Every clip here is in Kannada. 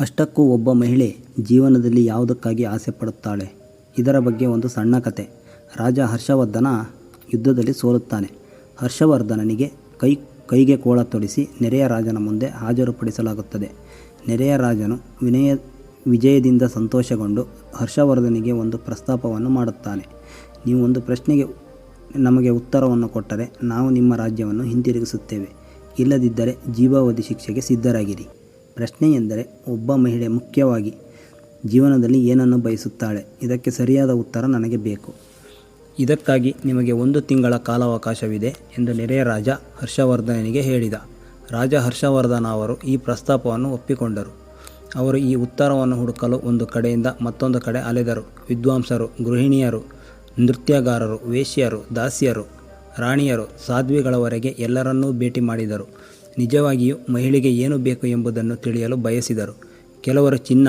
ಅಷ್ಟಕ್ಕೂ ಒಬ್ಬ ಮಹಿಳೆ ಜೀವನದಲ್ಲಿ ಯಾವುದಕ್ಕಾಗಿ ಆಸೆ ಪಡುತ್ತಾಳೆ? ಇದರ ಬಗ್ಗೆ ಒಂದು ಸಣ್ಣ ಕತೆ. ರಾಜ ಹರ್ಷವರ್ಧನ ಯುದ್ಧದಲ್ಲಿ ಸೋಲುತ್ತಾನೆ. ಹರ್ಷವರ್ಧನನಿಗೆ ಕೈ, ಕೈಗೆ ಕೋಳ ತೊಡಿಸಿ ನೆರೆಯ ರಾಜನ ಮುಂದೆ ಹಾಜರುಪಡಿಸಲಾಗುತ್ತದೆ. ನೆರೆಯ ರಾಜನು ವಿನಯ, ವಿಜಯದಿಂದ ಸಂತೋಷಗೊಂಡು ಹರ್ಷವರ್ಧನಿಗೆ ಒಂದು ಪ್ರಸ್ತಾಪವನ್ನು ಮಾಡುತ್ತಾನೆ. ನೀವು ಒಂದು ಪ್ರಶ್ನೆಗೆ ನಮಗೆ ಉತ್ತರವನ್ನು ಕೊಟ್ಟರೆ ನಾವು ನಿಮ್ಮ ರಾಜ್ಯವನ್ನು ಹಿಂತಿರುಗಿಸುತ್ತೇವೆ. ಇಲ್ಲದಿದ್ದರೆ ಜೀವಾವಧಿ ಶಿಕ್ಷೆಗೆ ಸಿದ್ಧರಾಗಿರಿ. ಪ್ರಶ್ನೆ ಎಂದರೆ ಒಬ್ಬ ಮಹಿಳೆ ಮುಖ್ಯವಾಗಿ ಜೀವನದಲ್ಲಿ ಏನನ್ನು ಬಯಸುತ್ತಾಳೆ? ಇದಕ್ಕೆ ಸರಿಯಾದ ಉತ್ತರ ನನಗೆ ಬೇಕು. ಇದಕ್ಕಾಗಿ ನಿಮಗೆ ಒಂದು ತಿಂಗಳ ಕಾಲಾವಕಾಶವಿದೆ ಎಂದು ನೆರೆಯ ರಾಜ ಹರ್ಷವರ್ಧನನಿಗೆ ಹೇಳಿದ. ರಾಜ ಹರ್ಷವರ್ಧನ ಅವರು ಈ ಪ್ರಸ್ತಾಪವನ್ನು ಒಪ್ಪಿಕೊಂಡರು. ಅವರು ಈ ಉತ್ತರವನ್ನು ಹುಡುಕಲು ಒಂದು ಕಡೆಯಿಂದ ಮತ್ತೊಂದು ಕಡೆ ಅಲೆದರು. ವಿದ್ವಾಂಸರು, ಗೃಹಿಣಿಯರು, ನೃತ್ಯಗಾರರು, ವೇಶ್ಯರು, ದಾಸಿಯರು, ರಾಣಿಯರು, ಸಾಧ್ವಿಗಳವರೆಗೆ ಎಲ್ಲರನ್ನೂ ಭೇಟಿ ಮಾಡಿದರು. ನಿಜವಾಗಿಯೂ ಮಹಿಳೆಗೆ ಏನು ಬೇಕು ಎಂಬುದನ್ನು ತಿಳಿಯಲು ಬಯಸಿದರು. ಕೆಲವರು ಚಿನ್ನ,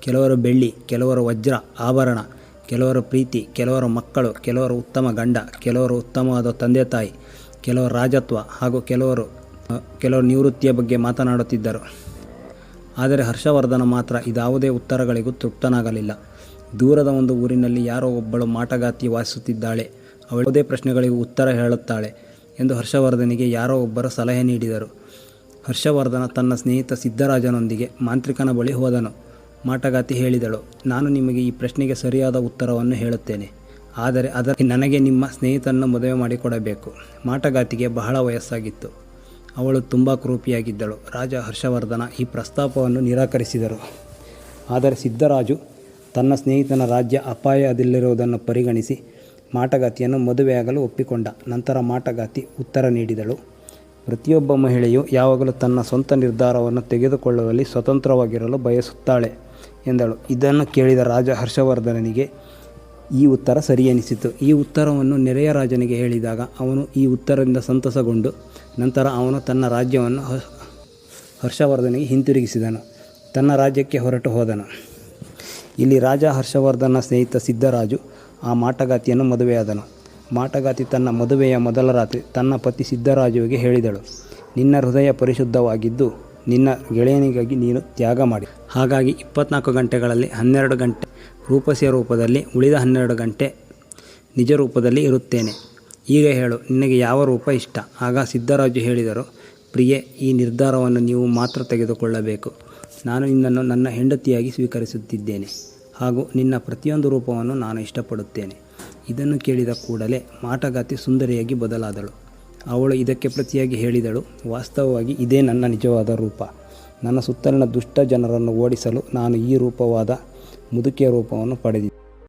ಕೆಲವರು ಬೆಳ್ಳಿ, ಕೆಲವರು ವಜ್ರ, ಆಭರಣ, ಕೆಲವರು ಪ್ರೀತಿ, ಕೆಲವರು ಮಕ್ಕಳು, ಕೆಲವರು ಉತ್ತಮ ಗಂಡ, ಕೆಲವರು ಉತ್ತಮವಾದ ತಂದೆ ತಾಯಿ, ಕೆಲವರು ರಾಜತ್ವ ಹಾಗೂ ಕೆಲವರು ಕೆಲವರು ನಿವೃತ್ತಿಯ ಬಗ್ಗೆ ಮಾತನಾಡುತ್ತಿದ್ದರು. ಆದರೆ ಹರ್ಷವರ್ಧನ ಮಾತ್ರ ಇದಾವುದೇ ಉತ್ತರಗಳಿಗೂ ತೃಪ್ತನಾಗಲಿಲ್ಲ. ದೂರದ ಒಂದು ಊರಿನಲ್ಲಿ ಯಾರೋ ಒಬ್ಬಳು ಮಾಟಗಾತಿ ವಾಸಿಸುತ್ತಿದ್ದಾಳೆ. ಅವಳದೇ ಪ್ರಶ್ನೆಗಳಿಗೂ ಉತ್ತರ ಹೇಳುತ್ತಾಳೆ. ಎಂದು ಹರ್ಷವರ್ಧನಿಗೆ ಯಾರೋ ಒಬ್ಬರು ಸಲಹೆ ನೀಡಿದರು. ಹರ್ಷವರ್ಧನ ತನ್ನ ಸ್ನೇಹಿತ ಸಿದ್ದರಾಜನೊಂದಿಗೆ ಮಾಂತ್ರಿಕನ ಬಳಿ ಹೋದನು. ಮಾಟಗಾತಿ ಹೇಳಿದಳು, ನಾನು ನಿಮಗೆ ಈ ಪ್ರಶ್ನೆಗೆ ಸರಿಯಾದ ಉತ್ತರವನ್ನು ಹೇಳುತ್ತೇನೆ. ಆದರೆ ಅದಕ್ಕೆ ನನಗೆ ನಿಮ್ಮ ಸ್ನೇಹಿತನನ್ನು ಮದುವೆ ಮಾಡಿಕೊಡಬೇಕು. ಮಾಟಗಾತಿಗೆ ಬಹಳ ವಯಸ್ಸಾಗಿತ್ತು. ಅವಳು ತುಂಬ ಕ್ರೂಪಿಯಾಗಿದ್ದಳು. ರಾಜ ಹರ್ಷವರ್ಧನ ಈ ಪ್ರಸ್ತಾಪವನ್ನು ನಿರಾಕರಿಸಿದರು. ಆದರೆ ಸಿದ್ದರಾಜು ತನ್ನ ಸ್ನೇಹಿತನ ರಾಜ್ಯ ಅಪಾಯದಲ್ಲಿರುವುದನ್ನು ಪರಿಗಣಿಸಿ ಮಾಟಗಾತಿಯನ್ನು ಮದುವೆಯಾಗಲು ಒಪ್ಪಿಕೊಂಡ. ನಂತರ ಮಾಟಗಾತಿ ಉತ್ತರ ನೀಡಿದಳು. ಪ್ರತಿಯೊಬ್ಬ ಮಹಿಳೆಯು ಯಾವಾಗಲೂ ತನ್ನ ಸ್ವಂತ ನಿರ್ಧಾರವನ್ನು ತೆಗೆದುಕೊಳ್ಳುವಲ್ಲಿ ಸ್ವತಂತ್ರವಾಗಿರಲು ಬಯಸುತ್ತಾಳೆ ಎಂದಳು. ಇದನ್ನು ಕೇಳಿದ ರಾಜ ಹರ್ಷವರ್ಧನನಿಗೆ ಈ ಉತ್ತರ ಸರಿ ಎನಿಸಿತು ಈ ಉತ್ತರವನ್ನು ನೆರೆಯ ರಾಜನಿಗೆ ಹೇಳಿದಾಗ ಅವನು ಈ ಉತ್ತರದಿಂದ ಸಂತಸಗೊಂಡು ನಂತರ ಅವನು ತನ್ನ ರಾಜ್ಯವನ್ನು ಹರ್ಷವರ್ಧನಿಗೆ ಹಿಂತಿರುಗಿಸಿದನು. ತನ್ನ ರಾಜ್ಯಕ್ಕೆ ಹೊರಟು ಹೋದನು. ಇಲ್ಲಿ ರಾಜ ಹರ್ಷವರ್ಧನ ಸ್ನೇಹಿತ ಸಿದ್ದರಾಜು ಆ ಮಾಟಗಾತಿಯನ್ನು ಮದುವೆಯಾದನು. ಮಾಟಗಾತಿ ತನ್ನ ಮದುವೆಯ ಮೊದಲ ರಾತ್ರಿ ತನ್ನ ಪತಿ ಸಿದ್ದರಾಜುವಿಗೆ ಹೇಳಿದಳು, ನಿನ್ನ ಹೃದಯ ಪರಿಶುದ್ಧವಾಗಿದ್ದು ನಿನ್ನ ಗೆಳೆಯನಿಗಾಗಿ ನೀನು ತ್ಯಾಗ ಮಾಡಿ. ಹಾಗಾಗಿ ಇಪ್ಪತ್ನಾಲ್ಕು ಗಂಟೆಗಳಲ್ಲಿ ಹನ್ನೆರಡು ಗಂಟೆ ರೂಪಸಿಯ ರೂಪದಲ್ಲಿ ಉಳಿದ ಹನ್ನೆರಡು ಗಂಟೆ ನಿಜ ರೂಪದಲ್ಲಿ ಇರುತ್ತೇನೆ. ಈಗ ಹೇಳು, ನಿನಗೆ ಯಾವ ರೂಪ ಇಷ್ಟ? ಆಗ ಸಿದ್ದರಾಜು ಹೇಳಿದರು, ಪ್ರಿಯೆ, ಈ ನಿರ್ಧಾರವನ್ನು ನೀವು ಮಾತ್ರ ತೆಗೆದುಕೊಳ್ಳಬೇಕು. ನಾನು ನಿನ್ನನ್ನು ನನ್ನ ಹೆಂಡತಿಯಾಗಿ ಸ್ವೀಕರಿಸುತ್ತಿದ್ದೇನೆ. ಹಾಗೂ ನಿನ್ನ ಪ್ರತಿಯೊಂದು ರೂಪವನ್ನು ನಾನು ಇಷ್ಟಪಡುತ್ತೇನೆ. ಇದನ್ನು ಕೇಳಿದ ಕೂಡಲೇ ಮಾಟಗಾತಿ ಸುಂದರಿಯಾಗಿ ಬದಲಾದಳು. ಅವಳು ಇದಕ್ಕೆ ಪ್ರತಿಯಾಗಿ ಹೇಳಿದಳು, ವಾಸ್ತವವಾಗಿ ಇದೇ ನನ್ನ ನಿಜವಾದ ರೂಪ. ನನ್ನ ಸುತ್ತಲಿನ ದುಷ್ಟ ಜನರನ್ನು ಓಡಿಸಲು ನಾನು ಈ ರೂಪವಾದ ಮುದುಕಿಯ ರೂಪವನ್ನು ಪಡೆದಿದ್ದೆ